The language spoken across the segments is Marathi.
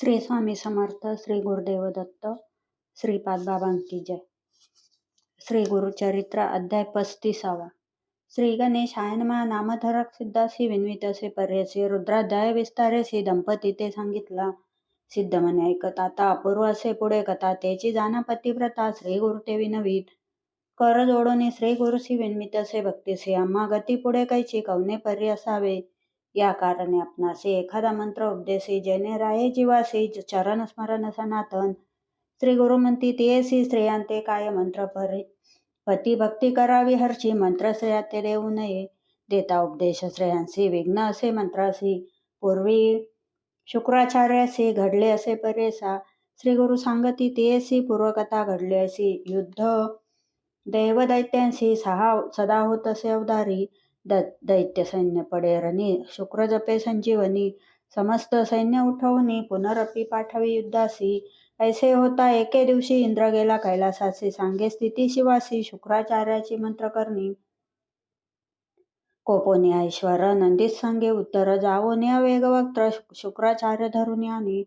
श्री स्वामी समर्थ श्री गुरुदेव दत्त श्रीपाद बाबांकी जय. श्री गुरुचरित्र अध्याय पस्तीसावा. श्री गणेश आयनमा नामधरक सिद्धासी विन्वितसे पर्यसे रुद्राध्याय विस्तारेसी दंपती ते सांगितला. सिद्ध म्हणे ऐकत आता अपूर्व असे पुढे कथा त्याची जाना पतिव्रता श्री गुरु ते विनवीत. कर जोडोनी श्री गुरुसी असे भक्तीसे आम्हा गती पुढे कैची कवने पर्य असावे? या कारणे आपणासे एखादा मंत्र उपदेशी जेणे राये जीवासी चरण स्मरण सनातन श्री गुरु म्हणती तेसी स्त्रियांते काय मंत्र परी पती भक्ती करावी हरची मंत्र श्रेयात ते देऊ नये देता उपदेश श्रेयांसी विघ्न असे मंत्रासी पूर्वी शुक्राचार्यासी घडले असे परेसा श्री गुरु सांगती तेसी पूर्वकथा घडली अशी युद्ध देवदैत्यांशी सहा सदा होत असे अवधारी द दैत्य सैन्य पडे रणी शुक्र जपे संजीवनी समस्त सैन्य उठवणी पुनरपी पाठवी युद्धासी. ऐसे होता एके दिवशी इंद्र गेला कैलासासी सांगे स्थिती शिवासी शुक्राचार्याची मंत्र करणी कोपोनी ऐश्वर नंदित सांगे उत्तर जावोनी वेगवक्त्र शुक्राचार्य धरून यानी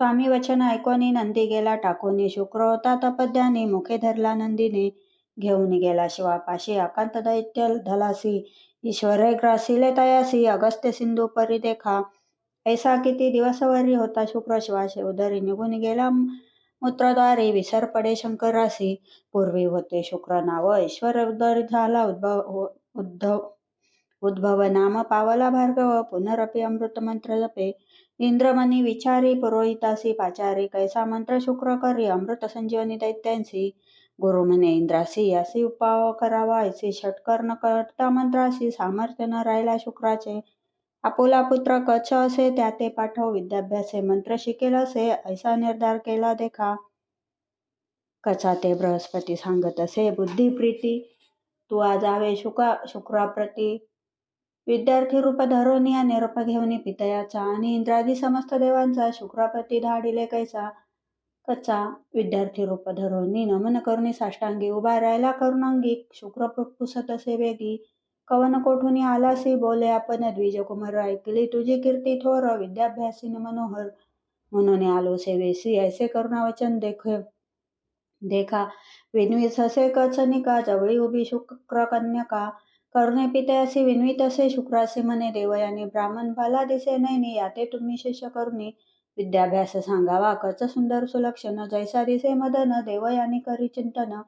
स्वामी वचन ऐकोनी नंदी गेला टाकोनी. शुक्र होता तपद्यानी मुखे धरला नंदीने. घेऊन गेला शिवापाशी अकांत दैत्य धलासी. ईश्वरे ग्रासिले तयासी अगस्त्य सिंधू परी देखा. ऐसा किती दिवसवरी होता शुक्र शिवाशे उदरी निघून गेला मूत्रद्वारे विसर पडे शंकरासी पूर्वी होते शुक्र नाव ईश्वर उदर झाला उद्भव उद्धव उद्भव नाम पावला भार्गव. पुनरपी अमृत मंत्र जपे. इंद्रमणी विचारी पुरोहितासी पाचारी कैसा मंत्र शुक्र करी? अमृत संजीवनी दैत्यांसी. गुरु म्हणे इंद्रासी यासी उपाव करावा ऐसे षटकर न करता मंत्रासी सामर्थ्य न राहिला शुक्राचे. आपुला पुत्र कच्छ असे त्या ते पाठव. विद्याभ्यासे मंत्र शिकेल असे ऐसा निर्धार केला देखा. कचा ते बृहस्पती सांगत असे बुद्धी प्रीती तू आज आवे शुका शुक्राप्रती. विद्यार्थी रूप धरोनी निरोप घेऊन पितयाचा आणि इंद्रादी समस्त देवांचा शुक्राप्रती धाडिले कैसा. कचा विद्यार्थी रूप धरोनी नमन करुणी साष्टांगी उभा राहिला करुणांगी शुक्र पुसत असे वेगी. कवन कोठून आलासी बोले आपण द्विज कुमार ऐकली तुझी कीर्ती थोर विद्याभ्यासीन मनोहर. म्हणून आलो सेवेसी ऐसे करुणावचन देख देखा. विनवीत असे कचनिका जवळी उभी शुक्र कन्यका. करुणे पिते विनवीत असे शुक्रासे मने देवयाने ब्राह्मण भाला दिसे नैनी याते तुम्ही शिष्य करुणी. विद्याभ्यास सांगावा कच सुंदर सुलक्षण जैसा दिसे मदन देवयानी करी चिंतन.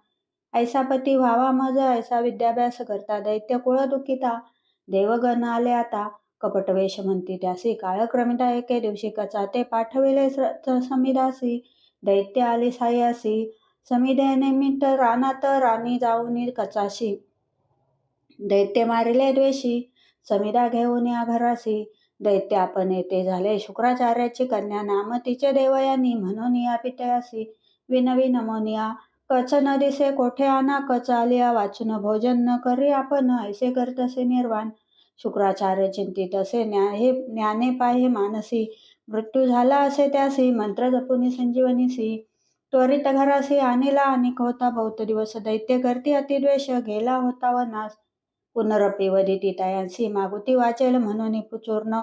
ऐसा पती व्हावा मज ऐसा विद्याभ्यास करता दैत्य कुळ दुखिता. देवगण आले आता कपटवेश म्हणती त्यासी. काळक्रमिता एके दिवशी कचा ते पाठविले समिदासी. दैत्य आली सायासी समिदे निमित्त रानात राणी जाऊन कचाशी. दैत्य मारिले द्वेषी. समिदा घेऊन या घरासी. दैत्य आपण येते झाले. शुक्राचार्याची कन्या नाम तिचे देवयानी म्हणून या पित्यासी विनवी नमोनिया. कच न दिसे कोठे आना कच आलिया. वाचून भोजन न करी आपण. ऐसे करतसे निर्वाण. शुक्राचार्य चिंतित असे न्याहे ज्ञाने पाहे मानसी. मृत्यू झाला असे त्यासी. मंत्र जपुनी संजीवनीसी. त्वरित घरासी. आणिला अनिक होता बहुत दिवस दैत्य करती अतिद्वेष. गेला होता वनास. पुनरपी वदिती मागुती वाचेल म्हणून पुचूर्ण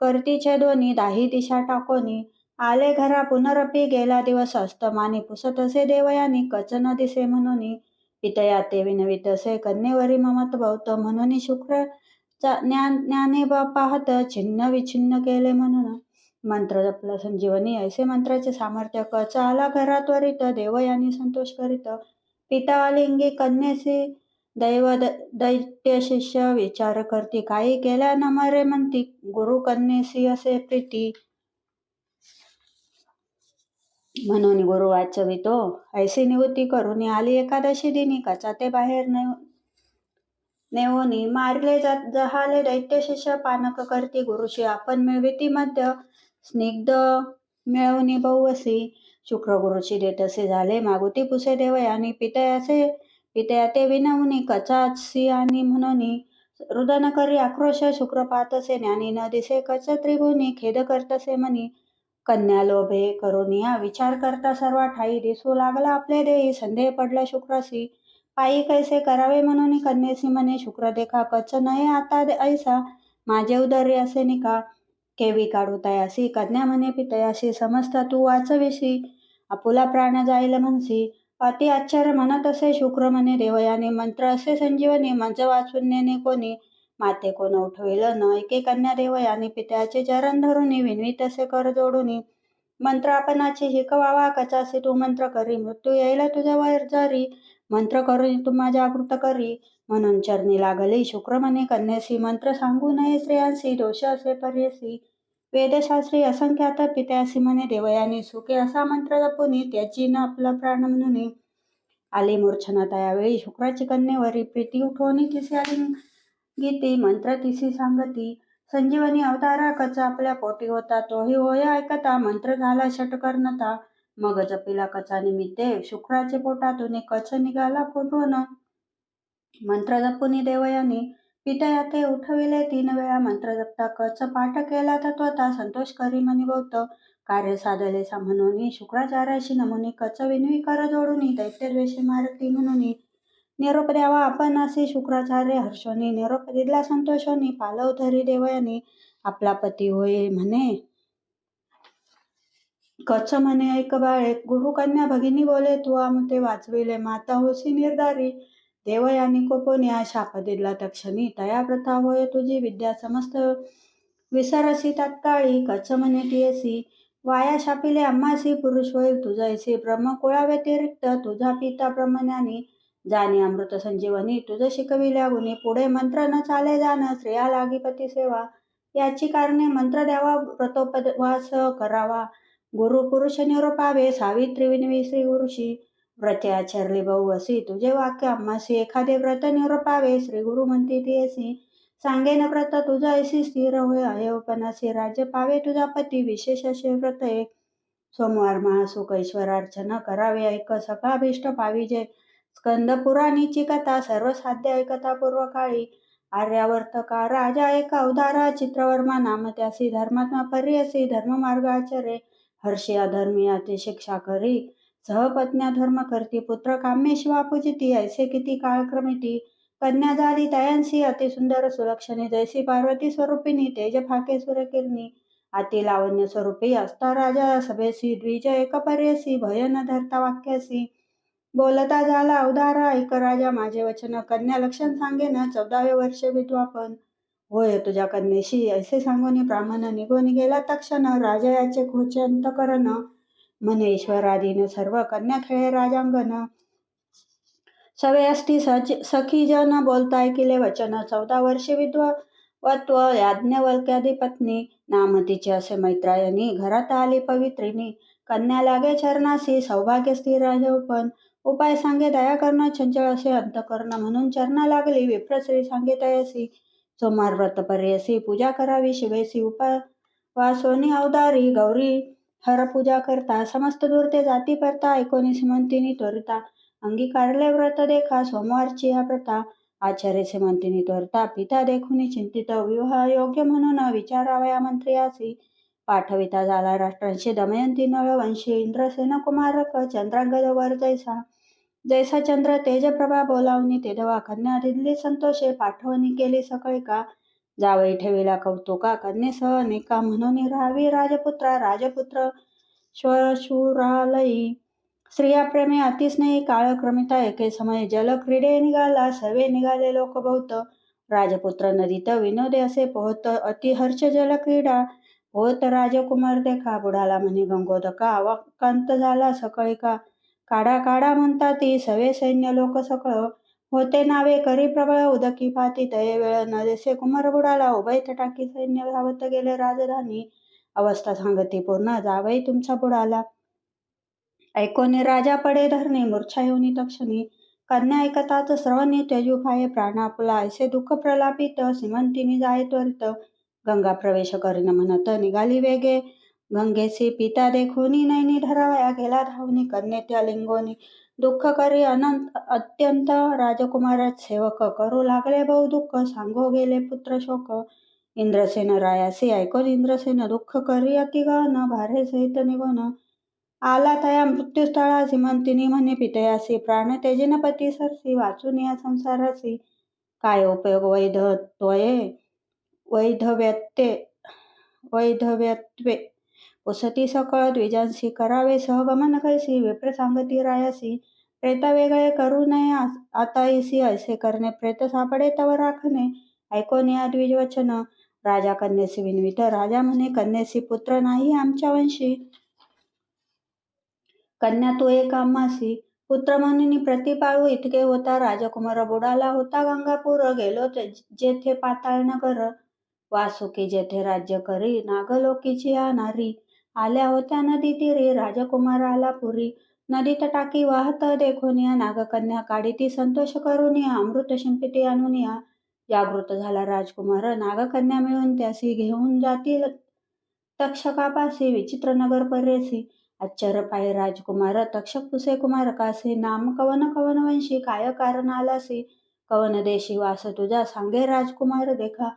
करतीचे दोन्ही दाही दिशा टाकोनी. आले घरा पुनरपी गेला दिवस अस्तमानी. पुसत असे देवयानी. कचन दिसे म्हणून. पितया ते विनवित असे कन्येवरी ममत भवत म्हणून शुक्र ज्ञान ज्ञाने पाहत छिन्न विछिन्न केले म्हणून. मंत्र जपला संजीवनी. ऐसे मंत्राचे सामर्थ्य कच आला घरा त्वरित देवयानी संतोष करीत. पिता लिंगी कन्येसी दैव दैत्य शिष्य विचार करती. काही केल्या न मरे म्हणती. गुरु कन्येसी असे प्रीती. म्हणून गुरु वाचवितो. ऐसी निवृत्ती करून आली एकादशी दिनी. कचा ते बाहेर नेवोनी मारले जात जहाले दैत्य शिष्य पानक करती. गुरुशी आपण मिळविती मध्य स्निग्ध मिळवणी बहुवसी. शुक्र गुरुशी देत असे झाले. मागुती पुसे देवयानी पितय असे ते विनवनी कचासी आणि म्हणून रुदन करी आक्रोश शुक्र पाहतसे ज्ञानी न दिसे कच त्रिभुनी खेद करतसे म्हणी कन्या लोभे करुनिया विचार करता सर्व ठाई दिसू लागला आपले देही संदेह पडला शुक्रसी पायी कैसे करावे म्हणून कन्येसी म्हणे शुक्र देखा कच नये आता ऐसा माझे उदर्य असे निका केवी काढू तयासी कन्या म्हणे पितयासी समजता तू वाचविशी आपुला प्राण जाईल म्हणसी अति आश्चर्य म्हणत असे शुक्र म्हणे देवयाने मंत्र असे संजीवनी मंच वाचून नेणे कोणी माते कोण उठविल न एके कन्या देवयाने पित्याचे चरण धरुनी विनवीत असे कर जोडूनी. मंत्र आपणाची शिकवावा कचासे तू मंत्र करी मृत्यू येईल तुझ्यावर जरी. मंत्र करून तुम्हा जागृत करी म्हणून चरणी लागली. शुक्र म्हणे कन्यासी मंत्र सांगू नये स्त्रियांसी दोष असे पर्यसी वेदशास्त्री असंख्यात पित्यासी म्हणे देवयानी सुखे असा मंत्र जपुनी त्याची न आपला प्राण म्हणून आले मूर्छनात. यावेळी शुक्राची कन्येवरी प्रीती उठवणी तिसी आली गीती मंत्र तिसी सांगती संजीवनी अवतारा कच आपल्या पोटी होता तोही होय ऐकता. मंत्र झाला षटकर्णता मग जपिला कचा निमित्ते. शुक्राचे पोटातून कच निघाला फुटून. मंत्र जपुनी देवयानी पितया ते उठविले तीन वेळा मंत्र जपता कच पाठ केला तत्वता संतोष करी मनी बहुत कार्य साधले म्हणून शुक्राचार्याशी नमुनी कच विनवी कर जोडून दैत्यद्वेषी मारती म्हणून निरोप द्यावा आपण असे शुक्राचार्य हर्षोनी निरोप दिला संतोषोनी पालव धरी देवयानी आपला पती होय म्हणे. कच म्हणे ऐक बाळे गुरुकन्या भगिनी बोले तू आमते वाचविले माता होसी निर्धारी. देवयानी कोपोन्या शाप दिला. तक्षणी तया प्रथा होय तुझी विद्या समस्त. विसरसी तात्काळी कच म्हणे तियसी वाया शापिले अम्मासी पुरुष होईल तुझैसी ब्रह्म व्यतिरिक्त तुझा पिता ब्रह्मज्ञानी. जाणे अमृत संजीवनी तुझं शिकविल्या गुणी. पुढे मंत्र न चाले जाण स्त्रिया लागी पती सेवा. याची कारणे मंत्र द्यावा व्रतोपवास करावा. गुरु पुरुष निरोपावे सावित्री विनवी श्री गुरुशी. व्रते आचरली बहु असे तुझे वाक्य आम्हासी. एखादे व्रत निरपावे श्री गुरु म्हणते ती असी. सांगेन व्रत तुझा ऐसी स्थिर होय अयवपणासी राज्य पावे तुझा पती विशेष असे व्रत एक सोमवार महासुख ऐश्वरार्चना करावे ऐक सकाभिष्ट पाविजे स्कंद पुराणीची कथा सर्वसाध्य ऐकता पूर्व काळी. आर्यावर्तका राजा एक अवधार चित्रवर्मा नाम त्यासी. धर्मात्मा पर्यसी धर्ममार्ग आचरे. हर्षी अधर्मी ते शिक्षा करी. सहपत्न्या धर्म करती पुत्र कामेश वापुजिती ऐसे किती काळक्रमिती कन्या झाली तयांसी अतिसुंदर सुलक्षणी जैसी पार्वती स्वरूपिणी तेज फाके सुरकिरणी. अति लावण्य स्वरूपी असता राजा सभेसी द्विज एकपर्यसी भय न धरता वाक्यासी. बोलता झाला अवधारा ऐक राजा माझे वचन कन्या लक्षण सांगे ना चौदावे वर्ष विद्वापन होय तुझ्या कन्येशी ऐसे सांगून ब्राह्मण निघून गेला तक्षण राजा याचे खोचंत करण. म्हणे सर्व कन्या खेळे राजांगण सवे असती सच सखी जन बोलता ऐकिले वचन। चौदा वर्षे विद्वत्व याज्ञवल्क्यादी पत्नी नाम तिचे असे मैत्रायनी घरात आली पवित्रिनी कन्या लागे चरणासी सौभाग्य स्थिर पण उपाय सांगे दया करणं चंचल असे अंतकर्ण म्हणून चरणा लागली। विप्रश्री सांगे तयसी। सोमार व्रत पर्यसी पूजा करावी शिवेसी। सोनी अवदारी। गौरी हर पूजा करता समस्त दूर जाती परता एकोणीस मंतिनी त्वरिता अंगीकारले व्रत देखा सोमवारची हा प्रथा. आचार्य श्रीमंतीनी त्वरता पिता देखुनी चिंतित विवाह योग्य म्हणून विचारावया मंत्र्यासी. पाठविता झाला राष्ट्रांशी दमयंती नळवंशी इंद्रसेन कुमारक चंद्रांगदवर जैसा. जैसा चंद्र तेजप्रभा बोलावणी तेधवा कन्या दिल्ली संतोषे पाठवणी केली सकळी का? जावई ठेवीला कौतुका कन्येसह निका म्हणून राहावी राजपुत्रा राजपुत्र श्वशुरालयी. स्त्रिया प्रेमे अतिस्नेही काळक्रमिता एके समय जलक्रीडे निघाला सवे निघाले लोक बहुत राजपुत्र नदीत विनोदे असे पोहत अतिहर्ष जलक्रीडा. होत राजकुमार देखा बुडाला म्हणे गंगोदका अवकांत झाला सकळी का काढा काढा म्हणता ती सवे सैन्य लोक सकळ. होते नावे करी प्रबळ उदकी पाती तये वेळ न देसे कुमार बुडाला उभय तटाकी सैन्य धावत गेले राजधानी. अवस्था सांगती पूर्ण जावई तुमचा बुडाला. ऐकोनी राजा पडे धरणे मूर्छा येऊनी तक्षणी. कन्या ऐकताच श्रवणी त्यजू प्राणापुला प्राण आपला. ऐसे दुःख प्रलापित सीमंतिनी जाय त्वरित. गंगा प्रवेश करीन म्हणत निघाली वेगे. गंगेसी पिता देखोनी नैनी धरावया गेला धावनी कन्ये त्या लिंगोनी. दुःख करी अनंत अत्यंत राजकुमारात सेवक. करू लागले भाऊ दुःख सांगो गेले पुत्र शोक. इंद्रसेन रायासी ऐकून इंद्रसेन दुःख करी अति गहन भारे सहित निवन आला तया मृत्यूस्थळा म्हणतिनी म्हणे पितयासी प्राण तेजिन पती सरसी वाचून या संसारासी. काय उपयोग? वैध त्वये वैधव्यत्ये वैधव्यत्वे उसती सकळ द्विजांसी करावे सहगमन कैसी विप्र सांगती रायासी प्रेत वेगळे करू नये आता इसी ऐसे करणे प्रेत सापडे तव राखणे ऐकोन या द्विजवचन राजा कन्येसी विनवित राजा म्हणे कन्येसी पुत्र नाही आमच्या वंशी. कन्या तू एक आम्हासी पुत्र म्हणून प्रतिपाळू इतके होता राजकुमार बुडाला होता गंगापूर गेलो ते- जेथे पाताळ नगर वासुकी जेथे राज्य करी नागलोकीची या नारी आल्या होत्या नदी तीरी राजकुमार आला पुरी. नदीत टाकी वाहत देखोनिया नागकन्या काढीती संतोष करुनिया अमृत शिंपिती आणूनिया जागृत झाला राजकुमार. नागकन्या मिळून त्यासी घेऊन जातील. तक्षकापासी विचित्र नगर परेसी आश्चर्य पाय राजकुमार. तक्षक पुसे कुमार कासे नाम कवन कवन वंशी. काय कारण आलासी? कवन देशी वास तुझा? सांगे राजकुमार देखा.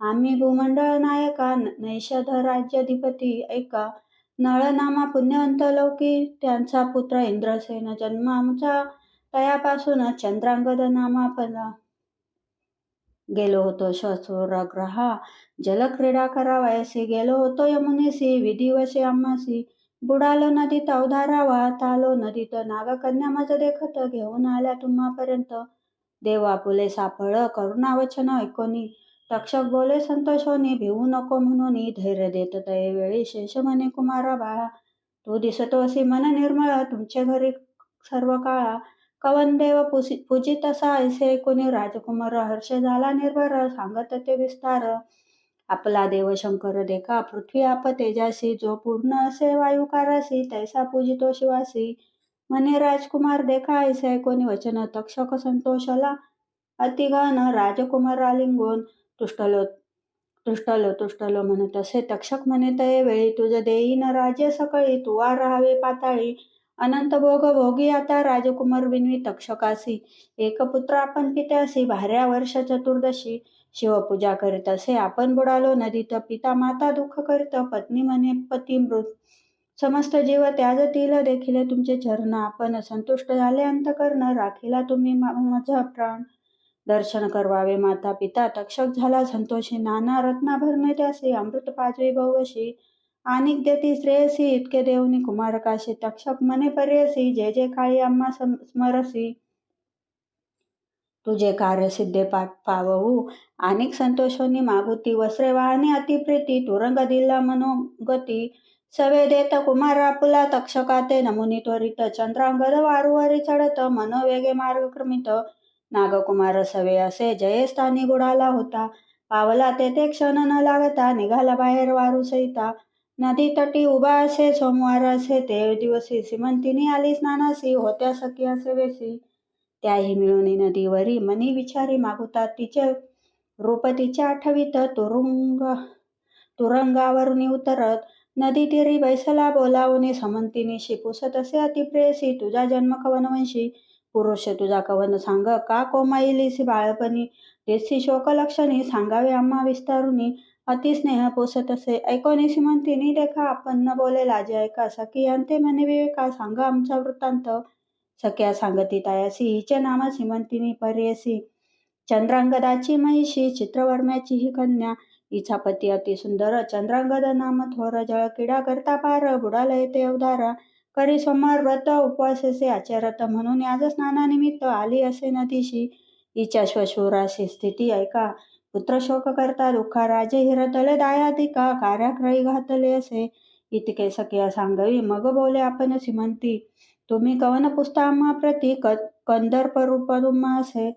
आम्ही भूमंडळ नायका. नैषध राज्याधिपती ऐका. नळनामा पुण्यवंत लोकी त्यांचा पुत्र इंद्रसेन जन्म आमचा तयापासून चंद्रांगद नामापला गेलो होतो ग्रहा जलक्रीडा करावयासी गेलो होतो यमुनेसी विधिवशी आम्हासी बुडालो नदीत अवधारा वाहत आलो नदीत नागकन्या मज देखत घेऊन आल्या तुम्हापर्यंत. देवा फुले साफळ करुणावचन ऐकोनी. तक्षक बोले संतोषोनी भिवू नको म्हणून धैर्य देत तये वेळी शेष म्हणे कुमारा बाळा तू दिसतोसी मन निर्मळ तुमचे घरी सर्व काळा कवन देव पूजित असा ऐसे कोणी राजकुमार हर्ष झाला निर्भर सांगत ते विस्तार आपला देव शंकर देखा पृथ्वी आप तेजासी जो पूर्ण असे वायुकारासी तैसा पूजितो शिवासी म्हणे राजकुमार देखा ऐसे कोणी वचन तक्षक संतोषला अतिघन राजकुमार आलिंगोन तुष्टलो तुष्टलो तुष्टलो म्हणत असे. तक्षक म्हणे तये वेळी तुझं देईन राजे सकळी तुवा राहावे पाताळी. अनंत भोग भोगी आता राजकुमार विनवी तक्षकासी. एक पुत्र आपण पित्यासी भाऱ्या वर्ष चतुर्दशी. शिवपूजा करीत असे आपण बुडालो नदीत. पिता माता दुःख करीत पत्नी म्हणे पती मृत. समस्त जीव त्याज तिल देखील तुमचे चरण. आपण संतुष्ट झाले अंतकरण. राखीला तुम्ही माझा प्राण. दर्शन करवावे माता पिता तक्षक झाला संतोषी नाना रत्नाभरणे त्यासी अमृत पाजवी बहुवशी. आणिक देती श्रेयसी इतके देवनी कुमारकाशी तक्षक मने पर्यसी जे जे काळी आम्हा स्मरसी. तुझे कार्य सिद्धे पाठ पाववू. अनेक संतोषोनी मागुती वस्त्रे वाहने अतिप्रीती तुरंग दिला मनोगती. सवे देत कुमार आपला तक्षकाते नमुनी त्वरित चंद्रांगद वारुवारी चढत मनोवेगे मार्ग क्रमित नागकुमार सवे असे जयस्थानी बुडाला होता. पावला तेथे क्षण न लागता निघाला बाहेर वारू सहिता. नदी तटी उभा असे सोमवार असे ते दिवसी सिमंतिनी आली स्नानासी होत्या सखी सेवेसी त्याही मिळून नदीवरी मनी विचारी मागुतात तिचे रूप तिच्या आठवीत तुरुंग तुरंगावरून उतरत. नदी तीरी बैसला बोलावून समंतिनीशी पुसत असे अतिप्रेयसी तुझा जन्म कवनवंशी? वंशी पुरुष तुझा कवन सांग? का कोमाईलीसी बाळपणी? देसी शोक लक्षणी सांगावे आम्हा विस्तारुनी. अतिस्नेह पोसत असे. ऐकोनी सिमंतिनी देखा आपण न बोले लाजे ऐका सखी अंते म्हणे विवेका सांगा आमचा वृत्तांत सख्या सांगती तायासी हिचे नाम सिमंतिनी पर्यसी. चंद्रांगदाची महिषी चित्रवर्म्याची ही कन्या. हिचा पती अति सुंदर. चंद्रांगद नाम थोर जळ किडा करता पार. बुडाला येते अवधारा. परी सोमवार व्रत उपवासेसे आचरत म्हणून आज स्नानानिमित्त आली असे नदीशी हिच्या श्वशुराशी स्थिती ऐका. पुत्र शोक करता दुःखा राजे हिरतले दायाधिका कार्याक्रयी घातले असे. इतके सख्या सांगवी मग बोले आपण सिमंती तुम्ही कवन पुस्तामा प्रती क कंदर्प रूप असे?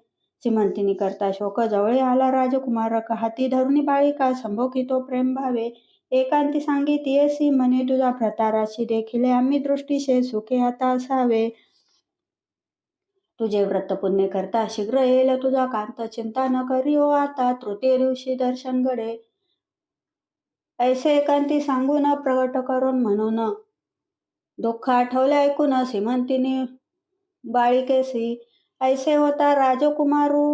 श्रीमंतीनी करता शोक जवळी आला राजकुमार हाती धरुणी बाळिका संभोकितो प्रेम भावे? एकांती सांगिती येसी म्हणे तुझा प्रताराशी देखील आम्ही दृष्टीशे सुखे आता असावे. तुझे व्रत पुण्य करता शीघ्र येईल तुझा कांत चिंता न करी हो आता तृतीय दिवशी दर्शन घडे. ऐसे एकांती सांगून प्रगट करून म्हणून दुःख आठवले ऐकून श्रीमंतीने बाळिकेसी ऐसे होता राजकुमारू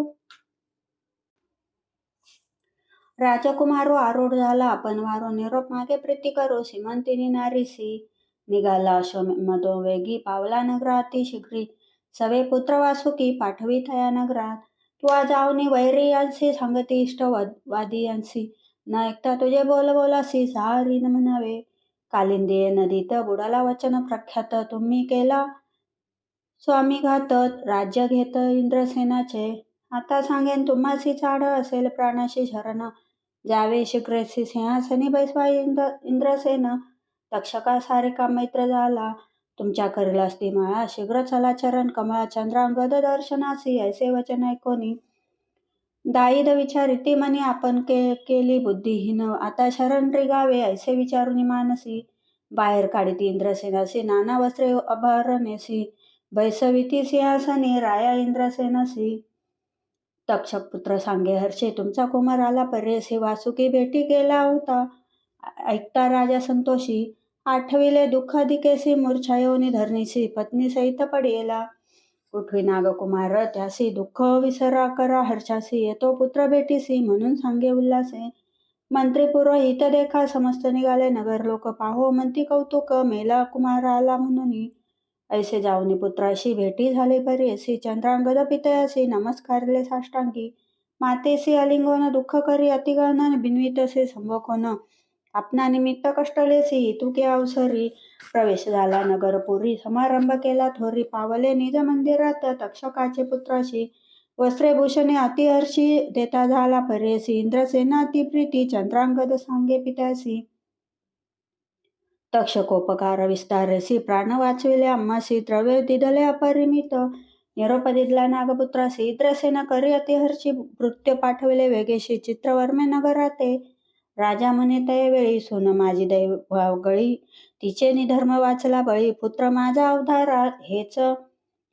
राजकुमारो आरूढ झाला. आपण वारो निरोप मागे प्रीती करू श्रीमंतीनी नारीसी निघाला. अश्वमधोवेगी पावला नगराती शीघ्री सवे पुत्र वासुकी पाठवी थया नगरात. आज आवनी वैरी यांशी सांगती इष्ट वादी यांशी न ऐकता तुझे बोल बोलासी सारी न म्हणावे. कालिंदी नदीत बुडाला वचन प्रख्यात तुम्ही केला स्वामी घात राज्य घेत इंद्रसेनाचे. आता सांगेन तुम्हासी चाड असेल प्राणाशी शरण. जावे शिग्रेसी सिंहासनी बैसवा इंद्र इंद्रसेन तक्षका सारिका मैत्र झाला तुमच्या करील असती माळा शीघ्र चला चरण कमळा चंद्रांगद दर्शनासी ऐसे वचन ऐकोनी दाईद विचारिती म्हणे आपण के केली बुद्धिहीन आता शरण रिगावे ऐसे विचारुनी मानसी बाहेर काढीत इंद्रसेनासी नाना वस्त्रे अभरणेसी बैसविती सिंहासनी राया इंद्रसेनसी. तक्षक पुत्र सांगे हर्षे तुमचा कुमार आला पर्यसी वासुकी भेटी गेला होता. ऐकता राजा संतोषी आठविले दुःख दिकेसी मूर्छा येऊनी धरणीसी पत्नी सहित पडियेला. उठवी नागकुमार त्यासी दुःख विसरा करा हर्षासी येतो पुत्र भेटीसी म्हणून सांगे उल्हासे. मंत्री पुरोहित देखा समस्त निघाले नगर लोक पाहो म्हणती कौतुक मेला कुमार आला म्हणून ऐसे जाऊनी पुत्राशी भेटी झाले परेसी चंद्रांगद पितयासी नमस्कारले साष्टांगी. मातेसी अलिंगोन दुःख करी अतिगणन बिनवितसे संभोकोन आपना निमित्त कष्टलेसी इतुके अवसरी. प्रवेश झाला नगरपुरी. समारंभ केला थोरी. पावले निज मंदिरात. तक्षकाचे पुत्राशी वस्त्रेभूषणे अतिहर्षी देता झाला परेसी इंद्रसेना अतिप्रीती चंद्रांगद सांगे पित्यासी तक्षकोपकार विस्तारसी प्राण वाचविले आम्हासी द्रव्य दिदले अपरिमित. निरोप दिदला नागपुत्रासी इंद्रसेना करी अतिहर्षी नृत्य पाठविले वेगेशी चित्रवर्मे नगराते. राजा म्हणे तय वेळी सोन माझी दैव गळी तिचे निधर्म वाचला बळी पुत्र माझा अवधारा हेच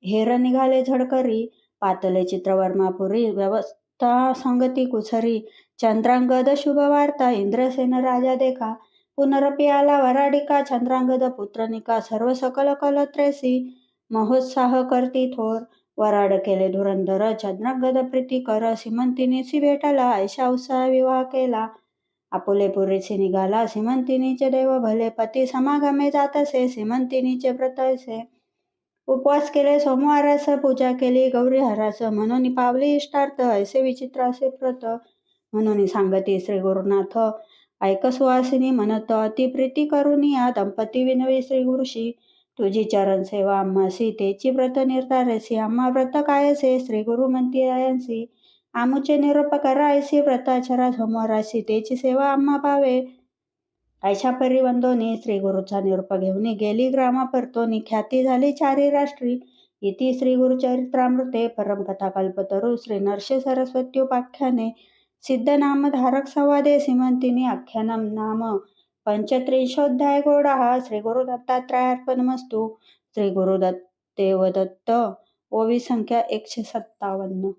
हेर निघाले झडकरी. पातले चित्रवर्मापुरी व्यवस्था संगती कुसरी. चंद्रांगद शुभ वार्ता इंद्रसेन राजा देखा. पुनरपियाला वराडिका चंद्रांगद पुत्रनिका सर्व सकल कलत्रेसी महोत्साह करती थोर वराड केले धुरंधर चंद्रांगद प्रीती कर सिमंतिनीसी भेटला ऐशा उत्साह विवाह केला. आपुले पुरेसी निघाला सिमंतिनीचे देव भले पती समागमे जात असे सिमंतिनीचे व्रत असे. उपवास केले सोमवारास पूजा केली गौरी हरास म्हणून पावली इष्टार्थ ऐसे विचित्र असे व्रत. म्हणून सांगती श्री गुरुनाथ ऐक सुवासिनी म्हणत अतिप्रीती करून या दंपती विनवी श्री गुरुशी तुझी चरण सेवा आम्हासी तेची व्रत निर्धारसी आम्हा व्रत कायसे. श्री गुरु म्हणती आमुचे निरोप करायसी. व्रताचरा समोरा तेची सेवा आम्हा पावे. ऐशा परिवंदोनी श्री गुरुचा निरूप घेऊन गेली ग्रामा परतोनी ख्याती झाली चारी राष्ट्री. इति श्री गुरुचरित्रामृते. परमकथा कल्पतरू श्री नरसे सरस्वती उपाख्याने. सिद्धनामधारक संवादे सिमंतिनी आख्यानम नाम पंचत्रिंशोऽध्याय गोडाः श्रीगुरुदत्तात्रयार्पणमस्तु। श्री गुरुदत्त ओवी संख्या एकशे सत्तावन्न।